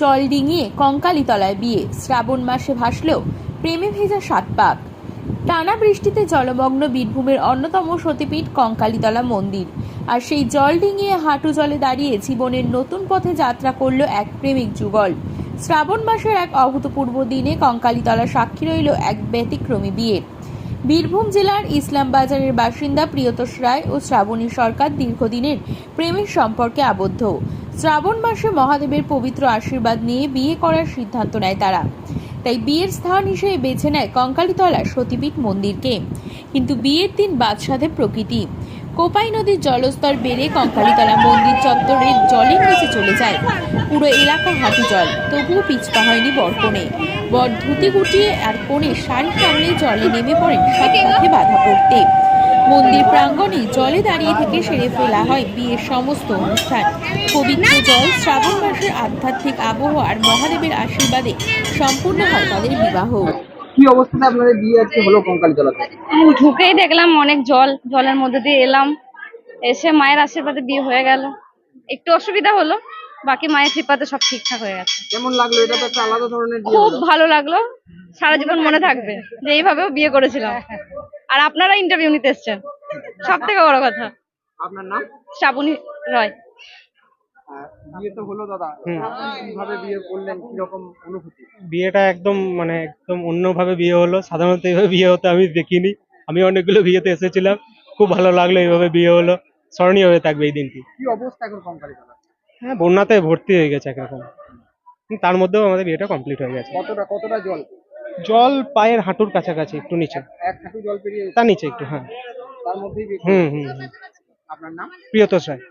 জল ডিঙিয়ে কঙ্কালীতলায় বিয়ে। শ্রাবণ মাসে ভাসলেও প্রেমে ভেজা সাত পাক। টানা বৃষ্টিতে জলমগ্ন বীরভূমের অন্যতম সতীপীঠ কঙ্কালীতলা মন্দির। আর সেই জল ডিঙিয়ে হাঁটু জলে দাঁড়িয়ে জীবনের নতুন পথে যাত্রা করল এক প্রেমিক যুগল। শ্রাবণ মাসের এক অভূতপূর্ব দিনে কঙ্কালীতলা সাক্ষী রইল এক ব্যতিক্রমী বিয়ের। বীরভূম জেলার ইসলাম বাজারের বাসিন্দা প্রিয়তোষ রায় ও শ্রাবণী সরকার দীর্ঘদিনের প্রেমের সম্পর্কে আবদ্ধ। শ্রাবণ মাসে মহাদেবের পবিত্র আশীর্বাদ নিয়ে বিয়ে করার সিদ্ধান্ত নেয় তারা। তাই বিয়ের স্থান হিসেবে বেছে নেয় কঙ্কালীতলা সতীপীঠ মন্দিরকে। কিন্তু বিয়ের দিন বাদ সাধে প্রকৃতি। কোপাই নদীর জলস্তর বেড়ে কঙ্কালীতলা মন্দির চত্বরের জলের নিচে চলে যায়। পুরো এলাকা হাঁটু জল, তবুও পিছপা হয়নি বরকনে বর ধুতি গুটিয়ে আর কোণে শাড়ি সামনে জলে নেমে পড়েন পথে বাধা পড়তে। মন্দির প্রাঙ্গণে জলে দাঁড়িয়ে থেকে সেরে ফেলা হয় বিয়ের সমস্ত অনুষ্ঠান। পবিত্র জল শ্রাবণ মাসের আধ্যাত্মিক আবহাওয়া আর মহাদেবের আশীর্বাদে সম্পূর্ণ হয় তাদের বিবাহ। কি অবস্থাতে আপনাদের বিয়ে আজকে হলো কঙ্কালী তলাতে ঢুকেই দেখলাম অনেক জল জলের মধ্যে দিয়ে এলাম। এসে মায়ের আশীর্বাদে বিয়ে হয়ে গেল। একটু অসুবিধা হলো বাকি মায়ের কৃপাতে সব ঠিকঠাক হয়ে গেছে। কেমন লাগল? এটা তো একটা আলাদা ধরনের খুব ভালো লাগল। সারা জীবন মনে থাকবে যে এইভাবেও বিয়ে করেছিলাম। আর আপনারা ইন্টারভিউ নিতে এসছেন। সব থেকে বড় কথা। আপনার নাম? শ্রাবণী রয়। বিয়ে তো হলো দাদা। কীভাবে বিয়ে করলেন? কীরকম অনুভূতি? বিয়েটা একদম মানে একদম অন্যভাবে বিয়ে হলো। সাধারণত এইভাবে বিয়ে হতে আমি দেখিনি। আমি অনেকগুলো বিয়েতে এসেছিলাম। খুব ভালো লাগল এইভাবে বিয়ে হলো। স্মরণীয় হয়ে থাকবে এই দিনটি। কি অবস্থা এখন তলা হ্যাঁ বন্যাতে ভর্তি হয়ে গেছে একরকম। তার মধ্যেও আমাদের বিয়েটা কমপ্লিট হয়ে গেছে। কতটা কতটা জল? জল পায়ের হাঁটুর কাছাকাছি একটু নিচে। এক হাঁটু জল পেরিয়ে তার নিচে একটু হ্যাঁ। তার মধ্যেই হুম হুম। আপনার নাম? প্রিয়তোষ রায়।